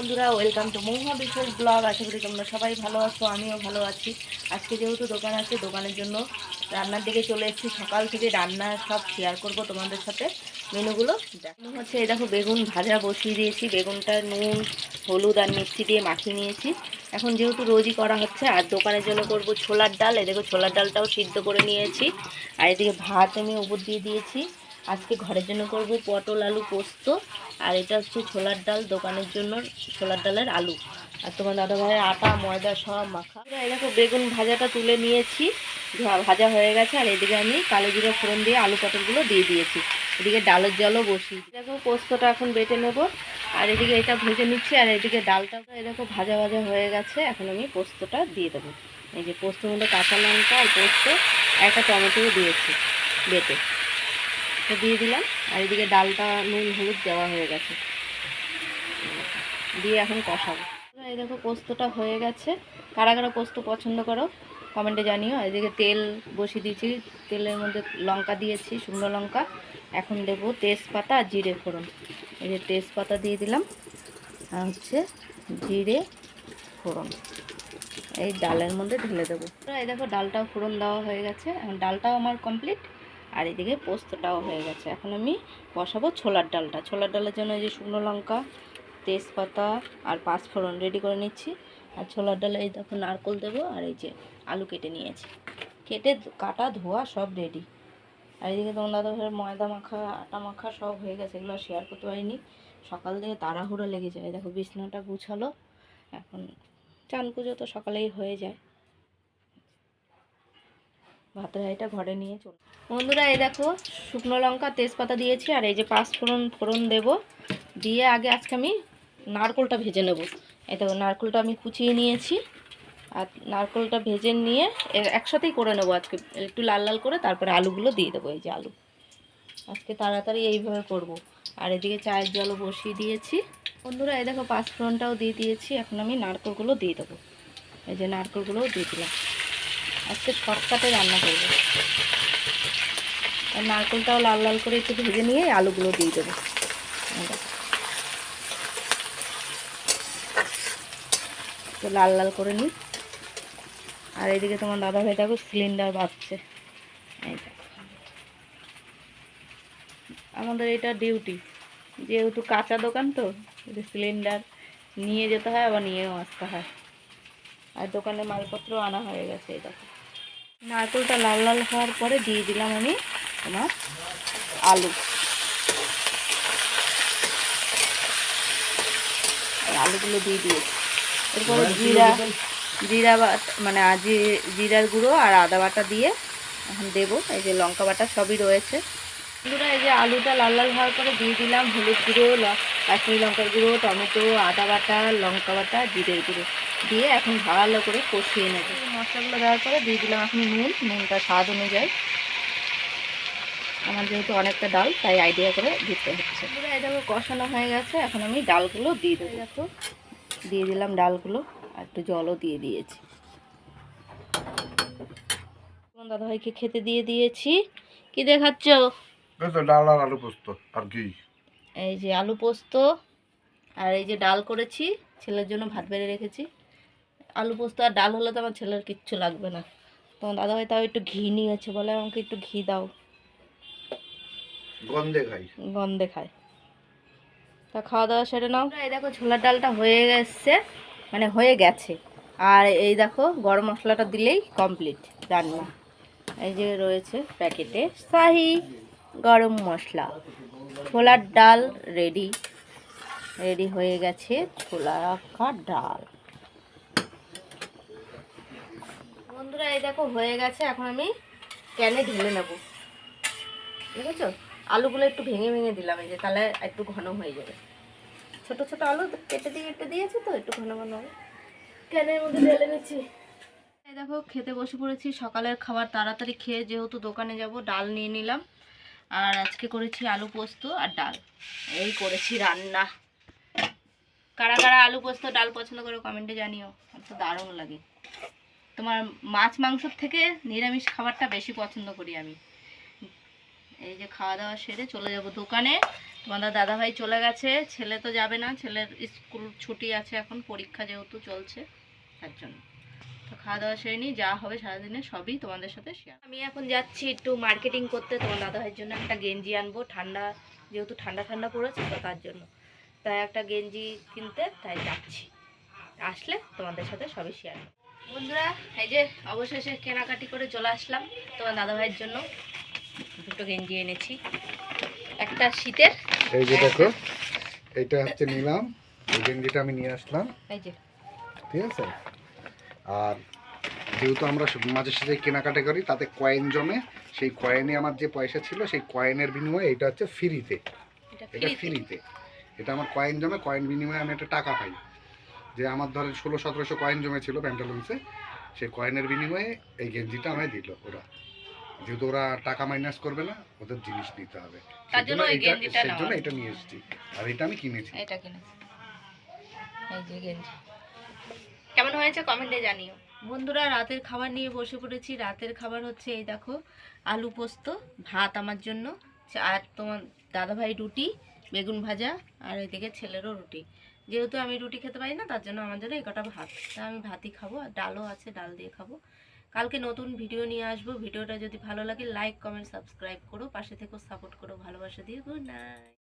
বন্ধুরা welcome to Mahua বিশেষ blog আশা করি তোমরা সবাই ভালো আছো, আমিও ভালো আছি। আজকে যেহেতু দোকান আছে, দোকানের জন্য রান্নার দিকে চলে এসেছি। সকাল থেকে রান্না সব শেয়ার করব তোমাদের সাথে। মেনুগুলো দেখো। হচ্ছে এই দেখো বেগুন ভাজা বসিয়ে দিয়েছি। বেগুনটা নুন, হলুদ আর মিষ্টি দিয়ে মাখিয়ে নিয়েছি। এখন যেহেতু রোজই করা হচ্ছে, আর দোকানের জন্য করব ছোলার ডাল। এই দেখো ছোলার ডালটাও সিদ্ধ করে নিয়েছি। আর এদিকে ভাত আমি উপর দিয়ে দিয়েছি। আজকে ঘরের জন্য করব পটল আলু পোস্ত, আর এটা হচ্ছে ছোলার ডাল, দোকানের জন্য ছোলার ডালের আলু। আর তোমার দাদা ভাইয়ের আটা, ময়দা সব মাখা। দেখো, বেগুন ভাজাটা তুলে নিয়েছি ভাজা হয়ে গেছে, আর এদিকে আমি কালো জিরা ফোড়ন দিয়ে আলু পটলগুলো দিয়ে দিয়েছি। এদিকে ডালের জলও দিই। দেখো, পোস্তটা এখন বেটে নেব। আর এদিকে এটা ভেজে নিচ্ছি, আর এদিকে ডালটা। দেখো, ভাজা ভাজা হয়ে গেছে, এখন আমি পোস্তটা দিয়ে দেবো। এই যে পোস্তর মধ্যে কাঁচা লঙ্কা আর পোস্ত, একটা টমেটো দিয়েছি, বেটে। তো দিয়ে দিলাম, আর এদিকে ডালটা নুন, হলুদ দেওয়া হয়ে গেছে। দিয়ে এখন কষাবো। এই দেখো পোস্তটা হয়ে গেছে। কারা কারা পোস্ত পছন্দ করো, কমেন্টে জানিও। এদিকে তেল বসিয়ে দিয়েছি। তেলের মধ্যে লঙ্কা দিয়েছি, শুকনো লঙ্কা। এখন দেবো তেজপাতা আর জিরে ফোড়ন। এই যে তেজপাতা দিয়ে দিলাম, আর হচ্ছে জিরে ফোড়ন। এই ডালের মধ্যে ঢেলে দেবো। এই দেখো ডালটাও ফোড়ন দেওয়া হয়ে গেছে। এখন ডালটাও আমার কমপ্লিট। আর এদিকে পোস্তটাও হয়ে গেছে। এখন আমি বসাবো ছোলার ডালটা। ছোলার ডালের জন্য যে শুকনো লঙ্কা, তেজপাতা আর পাঁচফোড়ন রেডি করে নিচ্ছি। আর ছোলার ডালে এই দেখো নারকোল দেবো আর এই যে আলু কেটে নিয়েছি। কেটে কাটা, ধোয়া সব রেডি আর এদিকে তোমার দাদা ময়দা মাখা, আটা মাখা সব হয়ে গেছে। এগুলো শেয়ার করতে পারিনি। সকাল থেকে তাড়াহুড়ো লেগে যায় দেখো বিছনাটা গুছালো। এখন চান পুজো তো সকালেই হয়ে যায়। ভাতের হাঁড়িটা ঘরে নিয়ে চল। বন্ধুরা, এই দেখো, শুকনো লঙ্কা তেজপাতা দিয়েছি, আর এই যে পাঁচ ফোড়ন ফোড়ন দেব। দিয়ে আগে আজকে আমি নারকোলটা ভেজে নেব। এই দেখো, নারকোলটা আমি কুচিয়ে নিয়েছি, আর নারকোলটা ভেজে নিয়ে এ- একসাথেই করে নেব আজকে। একটু লাল লাল করে, তারপরে আলুগুলো দিয়ে দেবো, এই যে আলু। আজকে তাড়াতাড়ি এইভাবে করব। আর এদিকে চায়ের জলও বসিয়ে দিয়েছি। বন্ধুরা, এই দেখো, পাঁচ ফোড়নটাও দিয়ে দিয়েছি, এখন আমি নারকোলগুলো দিয়ে দেবো। এই যে নারকোলগুলোও দিয়ে দিলাম। আজকে শর্টকাটে রান্না করব। আর নারকেলটাও লাল লাল করে একটু ভেজে নিয়ে আলুগুলো দিয়ে দেবো। তো লাল লাল করে নিই। আর এদিকে তোমার দাদা ভাই দেখো সিলিন্ডার এই আমাদের এটা ডিউটি। যেহেতু কাঁচা দোকান তো সিলিন্ডার নিয়ে যেতে হয় আবার নিয়েও আসতে হয়। আর দোকানে মালপত্র আনা হয়ে গেছে, এই দেখো। নারকেলটা লাল লাল হওয়ার পরে দিয়ে দিলাম আমি তোমার আলু। আলুগুলো দিয়ে দিয়েছি। এরপরে জিরা জিরা বাটা মানে জিরার গুঁড়ো আর আদা বাটা দিয়ে এখন দেবো। এই যে লঙ্কা বাটা সবই রয়েছে। বন্ধুরা, এই যে আলুটা লাল লাল হওয়ার পরে দিয়ে দিলাম হলুদ গুঁড়ো কাশ্মীরি লঙ্কার গুঁড়ো, টমেটো, আদা বাটা, লঙ্কা বাটা, জিরের গুঁড়ো দিয়ে এখন ভালো করে কষিয়ে নেব। মশলাগুলো দেওয়ার পরে দিয়ে দিলাম এখন নুন, নুনটা স্বাদ অনুযায়ী। আমার যেহেতু অনেকটা ডাল, তাই আইডিয়া করে দিতে হচ্ছে। দেখো কষানো হয়ে গেছে, এখন আমি ডালগুলো দিয়ে দেবো। দেখো, দিয়ে দিলাম ডালগুলো আর একটু জলও দিয়ে দিয়েছি। দাদাভাইকে খেতে দিয়ে দিয়েছি। কি দেখাচ্ছ? ডাল আর আলু পোস্ত আর কি এই যে আলু পোস্ত আর এই যে ডাল করেছি ছেলের জন্য ভাত বেড়ে রেখেছি। আলু পোস্ত আর ডাল হলে তো আমার ছেলের কিচ্ছু লাগবে না। তোমার দাদাভাই তাও একটু ঘি নিয়েছে বলে আমাকে একটু ঘি দাও। গন্ধে খাই। গন্ধে খায়। তা খাওয়া দাওয়া সেরে নাও। এই দেখো ছোলার ডালটা হয়ে গেছে মানে হয়ে গেছে। আর এই দেখো গরম মশলাটা দিলেই কমপ্লিট রান্না এই যে রয়েছে প্যাকেটে শাহি। গরম মশলা। ছোলার ডাল রেডি রেডি হয়ে গেছে ছোলা রাখা ডাল। বন্ধুরা, এই দেখো, হয়ে গেছে। এখন আমি ক্যানে ঢেলে নেব। ঠিক আছে আলুগুলো একটু ভেঙে ভেঙে দিলাম, এই যে তাহলে একটু ঘন হয়ে যাবে। ছোট ছোট আলু কেটে দিয়ে, কেটে দিয়েছি তো, একটু ঘন ঘন ক্যানের মধ্যে ঢেলে নিচ্ছি। এই দেখো, খেতে বসে পড়েছি। সকালের খাবার তাড়াতাড়ি খেয়ে যেহেতু দোকানে যাব, ডাল নিয়ে নিলাম। আর আজকে করেছি আলু পোস্ত আর ডাল। এই করেছি রান্না। কারা কারা আলু পোস্ত, ডাল পছন্দ করে কমেন্টে জানিও। তো দারুণ লাগে। তোমার মাছ মাংসর থেকে নিরামিষ খাবারটা বেশি পছন্দ করি আমি। এই যে খাওয়া দাওয়া সেরে চলে যাব দোকানে। তোমাদের দাদাভাই চলে গেছে। ছেলে তো যাবে না। ছেলের স্কুল ছুটি আছে এখন, পরীক্ষা যেহেতু চলছে, তার জন্য। তো খাওয়া দাওয়া সেরে নিই যা হবে সারাদিনে সবই তোমাদের সাথে শেয়ার আমি এখন যাচ্ছি একটু মার্কেটিং করতে তোমার দাদাভাইয়ের জন্য একটা গেঞ্জি আনব। ঠান্ডা যেহেতু ঠান্ডা ঠান্ডা পড়েছে তো তার জন্য। তাই একটা গেঞ্জি কিনতে তাই যাচ্ছি। আসলে তোমাদের সাথে সবই শেয়ার বন্ধুরা এই যে অবশেষে কেনাকাটি করে চলে আসলাম তোমার দাদাভাইয়ের জন্য। দুটো গেঞ্জি এনেছি। একটা শীতের। এই যে দেখো এটা হচ্ছে নিলাম। এই গেঞ্জিটা আমি নিয়ে আসলাম। এই যে। ঠিক আছে? আর যেহেতু আমরা মাঝে সাঝে কেনাকাটা করি তাতে কয়েন জমে সেই কয়েনে আমার যে পয়সা ছিল সেই কয়েনের বিনিময়ে এটা হচ্ছে ফ্রিতে এটা ফ্রিতে এটা আমার কয়েন জমে কয়েন বিনিময়ে আমি একটা টাকা পাই। যে আমার ধরেন ষোলো সতেরোশো কয়েন জমেছিল প্যান্টালুন্সে সেই কয়েনের বিনিময়ে এই গেঞ্জিটা আমায় দিল ওরা। যেহেতু ওরা টাকা মাইনাস করবে না ওদের জিনিস নিতে হবে। সেজন্য এটা- নিয়ে এসেছি। আর এটা আমি কিনেছি। এটা কিনে এই যে গেঞ্জি। কেমন হয়েছে কমেন্টে জানিও। বন্ধুরা, রাতের খাবার নিয়ে বসে পড়েছি। রাতের খাবার হচ্ছে এই দেখো, আলু পোস্ত, ভাত আমার জন্য, আর তোমার দাদাভাই রুটি, বেগুন ভাজা, আর এদিকে ছেলেরও রুটি। যেহেতু আমি রুটি খেতে পারি না, তার জন্য আমার জন্য এই কটা ভাত। তা আমি ভাতই খাব, আর ডালও আছে, ডাল দিয়ে খাব। কালকে নতুন ভিডিও নিয়ে আসব। ভিডিওটা যদি ভালো লাগে লাইক কমেন্ট সাবস্ক্রাইব করো। পাশে থেকেও সাপোর্ট করো, ভালোবাসা দিয়ে। Good night